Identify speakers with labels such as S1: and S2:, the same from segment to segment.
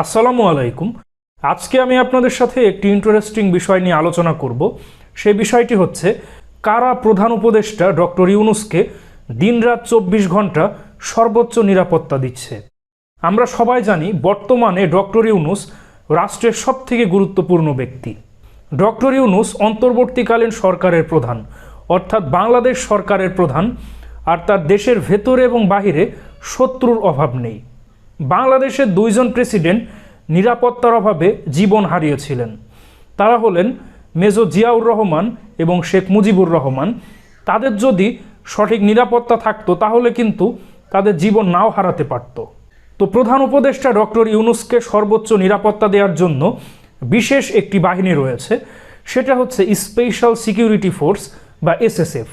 S1: আসসালামু আলাইকুম। আজকে আমি আপনাদের সাথে একটি ইন্টারেস্টিং বিষয় নিয়ে আলোচনা করব। সেই বিষয়টি হচ্ছে, কারা প্রধান উপদেষ্টা ডক্টর ইউনুসকে দিনরাত চব্বিশ ঘণ্টা সর্বোচ্চ নিরাপত্তা দিচ্ছে? আমরা সবাই জানি, বর্তমানে ডক্টর ইউনুস রাষ্ট্রের সবথেকে গুরুত্বপূর্ণ ব্যক্তি। ডক্টর ইউনুস অন্তর্বর্তীকালীন সরকারের প্রধান, অর্থাৎ বাংলাদেশ সরকারের প্রধান, আর তার দেশের ভেতরে এবং বাহিরে শত্রুর অভাব নেই। বাংলাদেশের দুইজন প্রেসিডেন্ট নিরাপত্তার অভাবে জীবন হারিয়েছিলেন। তারা হলেন মেজর জিয়াউর রহমান এবং শেখ মুজিবুর রহমান। তাদের যদি সঠিক নিরাপত্তা থাকতো, তাহলে কিন্তু তাদের জীবন নাও হারাতে পারত। তো প্রধান উপদেষ্টা ডক্টর ইউনুসকে সর্বোচ্চ নিরাপত্তা দেওয়ার জন্য বিশেষ একটি বাহিনী রয়েছে। সেটা হচ্ছে স্পেশাল সিকিউরিটি ফোর্স বা এসএসএফ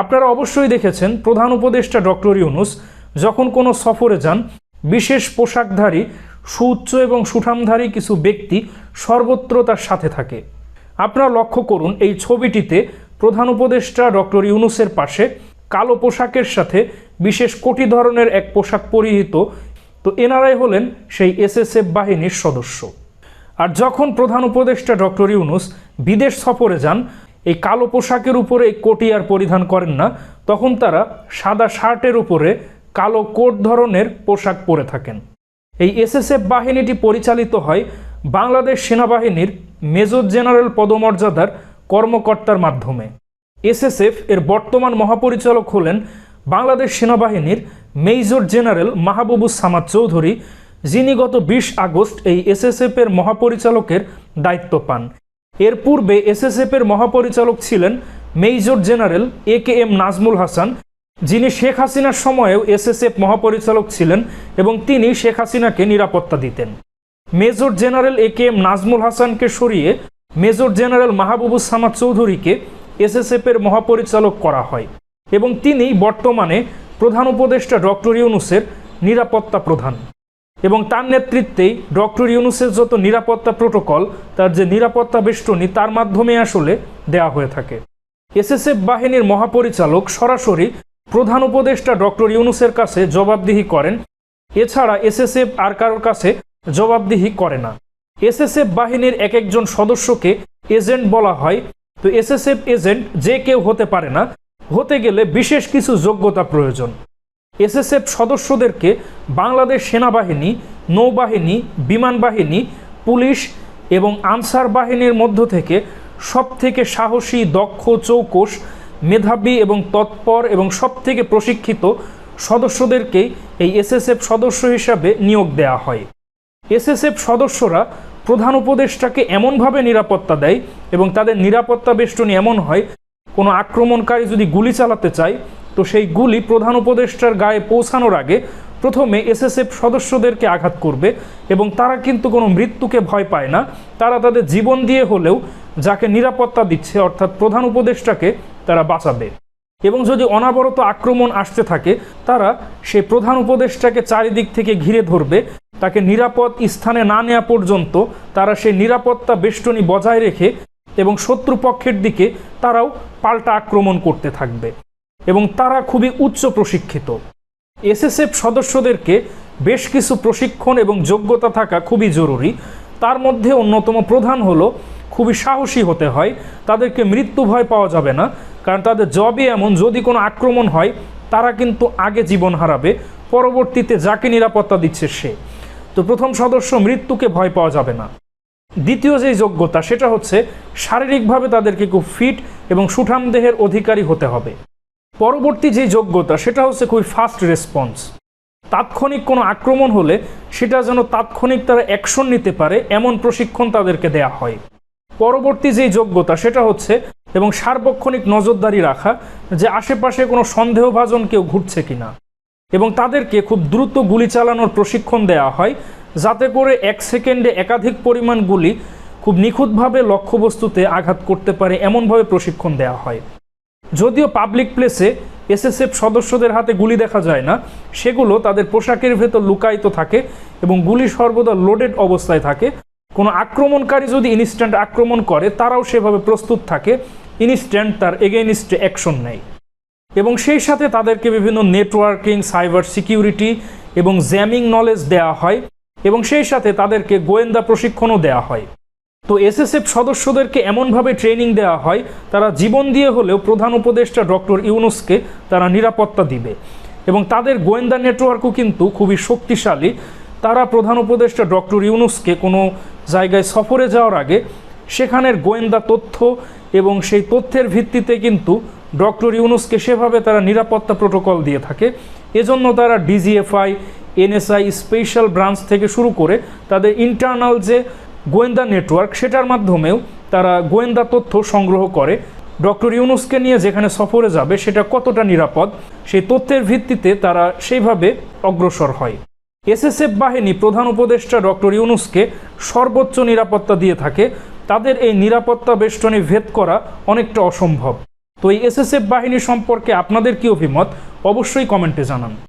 S1: আপনারা অবশ্যই দেখেছেন প্রধান উপদেষ্টা ডক্টর ইউনুস যখন কোনো সফরে যান বিশেষ পোশাকধারী, সুউচ্চ এবং সুঠামধারী কিছু ব্যক্তি সর্বত্র তার সাথে থাকে। আপনারা লক্ষ্য করুন, এই ছবিটিতে প্রধান উপদেষ্টা ডক্টর ইউনুসের পাশে কালো পোশাকের সাথে বিশেষ কোটি ধরনের এক পোশাক পরিহিত, তো এনারাই হলেন সেই এসএসএফ বাহিনীর সদস্য। আর যখন প্রধান উপদেষ্টা ডক্টর ইউনুস বিদেশ সফরে যান, এই কালো পোশাকের উপরে এই কোটি আর পরিধান করেন না, তখন তারা সাদা শার্টের উপরে কালো কোট ধরনের পোশাক পরে থাকেন। এই এসএসএফ বাহিনীটি পরিচালিত হয় বাংলাদেশ সেনাবাহিনীর মেজর জেনারেল পদমর্যাদার কর্মকর্তার মাধ্যমে। এসএসএফ এর বর্তমান মহাপরিচালক হলেন বাংলাদেশ সেনাবাহিনীর মেজর জেনারেল মাহবুবুস সামাদ চৌধুরী, যিনি গত বিশ আগস্ট এই এসএসএফ এর মহাপরিচালকের দায়িত্ব পান। এর পূর্বে এসএসএফ এর মহাপরিচালক ছিলেন major general A K M Nazmul Hasan যিনি শেখ হাসিনার সময়েও এসএসএফ মহাপরিচালক ছিলেন এবং তিনি শেখ হাসিনাকে নিরাপত্তা দিতেন। Major general A K M Nazmul হাসানকে সরিয়ে মেজর জেনারেল মাহবুবুস সামাদ চৌধুরীকে এসএসএফ এর মহাপরিচালক করা হয় এবং তিনি বর্তমানে প্রধান উপদেষ্টা ডক্টর ইউনুসের নিরাপত্তা প্রধান। এবং তার নেতৃত্বেই ডক্টর ইউনুসের যত নিরাপত্তা প্রোটোকল, তার যে নিরাপত্তা বেষ্টনী, তার মাধ্যমে আসলে দেয়া হয়ে থাকে। এসএসএফ বাহিনীর মহাপরিচালক সরাসরি প্রধান উপদেষ্টা ডক্টর ইউনুসের কাছে জবাবদিহি করেন। এছাড়া এসএসএফ আর কারোর কাছে জবাবদিহি করে না। এসএসএফ বাহিনীর এক একজন সদস্যকে এজেন্ট বলা হয়। তো এসএসএফ এজেন্ট যে কেউ হতে পারে না, হতে গেলে বিশেষ কিছু যোগ্যতা প্রয়োজন। এসএসএফ সদস্যদেরকে বাংলাদেশ সেনাবাহিনী, নৌবাহিনী, বিমান বাহিনী, পুলিশ এবং আনসার বাহিনীর মধ্য থেকে সবথেকে সাহসী, দক্ষ, চৌকস মেধাবী এবং তৎপর এবং সবথেকে প্রশিক্ষিত সদস্যদেরকেই এই এসএসএফ সদস্য হিসাবে নিয়োগ দেওয়া হয়। এসএসএফ সদস্যরা প্রধান উপদেষ্টাকে এমনভাবে নিরাপত্তা দেয় এবং তাদের নিরাপত্তা বেষ্টনী এমন হয়, কোনো আক্রমণকারী যদি গুলি চালাতে চায়, তো সেই গুলি প্রধান উপদেষ্টার গায়ে পৌঁছানোর আগে প্রথমে এসএসএফ সদস্যদেরকে আঘাত করবে এবং তারা কিন্তু কোনো মৃত্যুকে ভয় পায় না। তারা তাদের জীবন দিয়ে হলেও যাকে নিরাপত্তা দিচ্ছে, অর্থাৎ প্রধান উপদেষ্টাকে তারা বাঁচাবে। এবং যদি অনাবরত আক্রমণ আসতে থাকে, তারা সেই প্রধান উপদেষ্টাকে চারিদিক থেকে ঘিরে ধরবে, তাকে নিরাপদ স্থানে না নেওয়া পর্যন্ত তারা সেই নিরাপত্তা বেষ্টনী বজায় রেখে এবং শত্রুপক্ষের দিকে তারাও পাল্টা আক্রমণ করতে থাকবে। এবং তারা খুবই উচ্চ প্রশিক্ষিত। এসএসএফ সদস্যদেরকে বেশ কিছু প্রশিক্ষণ এবং যোগ্যতা থাকা খুবই জরুরি। তার মধ্যে অন্যতম প্রধান হলো, খুবই সাহসী হতে হয়, তাদেরকে মৃত্যু ভয় পাওয়া যাবে না। কারণ তাদের জবই এমন, যদি কোনো আক্রমণ হয়, তারা কিন্তু আগে জীবন হারাবে, পরবর্তীতে যাকে নিরাপত্তা দিচ্ছে সে। তো প্রথম সদস্য মৃত্যুকে ভয় পাওয়া যাবে না। দ্বিতীয় যে যোগ্যতা, সেটা হচ্ছে শারীরিকভাবে তাদেরকে খুব ফিট এবং সুঠাম দেহের অধিকারী হতে হবে। পরবর্তী যে যোগ্যতা, সেটা হচ্ছে খুবই ফাস্ট রেসপন্স তাৎক্ষণিক কোনো আক্রমণ হলে সেটা যেন তাৎক্ষণিক তারা অ্যাকশন নিতে পারে, এমন প্রশিক্ষণ তাদেরকে দেয়া হয়। পরবর্তী যে যোগ্যতা, সেটা হচ্ছে এবং সার্বক্ষণিক নজরদারি রাখা যে আশেপাশে কোনো সন্দেহভাজন কেউ ঘুরছে কিনা। এবং তাদেরকে খুব দ্রুত গুলি চালানোর প্রশিক্ষণ দেওয়া হয়, যাতে করে এক সেকেন্ডে একাধিক পরিমাণ গুলি খুব নিখুঁতভাবে লক্ষ্যবস্তুতে আঘাত করতে পারে এমনভাবে প্রশিক্ষণ দেওয়া হয়। যদিও পাবলিক প্লেসে এসএসএফ সদস্যদের হাতে গুলি দেখা যায় না, সেগুলো তাদের পোশাকের ভেতর লুকায়িত থাকে এবং গুলি সর্বদা লোডেড অবস্থায় থাকে। কোনো আক্রমণকারী যদি ইনস্ট্যান্ট আক্রমণ করে, তারাও সেভাবে প্রস্তুত থাকে ইনস্ট্যান্ট তার এগেইনস্টে অ্যাকশন নেয়। এবং সেই সাথে তাদেরকে বিভিন্ন নেটওয়ার্কিং সাইবার সিকিউরিটি এবং জ্যামিং নলেজ দেওয়া হয় এবং সেই সাথে তাদেরকে গোয়েন্দা প্রশিক্ষণও দেওয়া হয়। তো এসএসএফ সদস্যদেরকে এমনভাবে ট্রেনিং দেওয়া হয়, তারা জীবন দিয়ে হলেও প্রধান উপদেষ্টা ডক্টর ইউনুসকে তারা নিরাপত্তা দিবে। এবং তাদের গোয়েন্দা নেটওয়ার্কও কিন্তু খুবই শক্তিশালী। তারা প্রধান উপদেষ্টা ডক্টর ইউনুসকে কোনো জায়গায় সফরে যাওয়ার আগে সেখানের গোয়েন্দা তথ্য এবং সেই তথ্যের ভিত্তিতে কিন্তু ডক্টর ইউনুসকে সেভাবে তারা নিরাপত্তা প্রোটোকল দিয়ে থাকে। এজন্য তারা ডিজিএফআই, এনএসআই, স্পেশাল ব্রাঞ্চ থেকে শুরু করে তাদের ইন্টারনাল যে গোয়েন্দা নেটওয়ার্ক সেটার মাধ্যমেও তারা গোয়েন্দা তথ্য সংগ্রহ করে। ডক্টর ইউনুসকে নিয়ে যেখানে সফরে যাবে সেটা কতটা নিরাপদ, সেই তথ্যের ভিত্তিতে তারা সেইভাবে অগ্রসর হয়। এসএসএফ বাহিনী প্রধান উপদেষ্টা ডক্টর ইউনুসকে সর্বোচ্চ নিরাপত্তা দিয়ে থাকে। তাদের এই নিরাপত্তা বেষ্টনী ভেদ করা অনেকটা অসম্ভব। তো এই এসএসএফ বাহিনী সম্পর্কে আপনাদের কি অভিমত? অবশ্যই কমেন্টে জানান।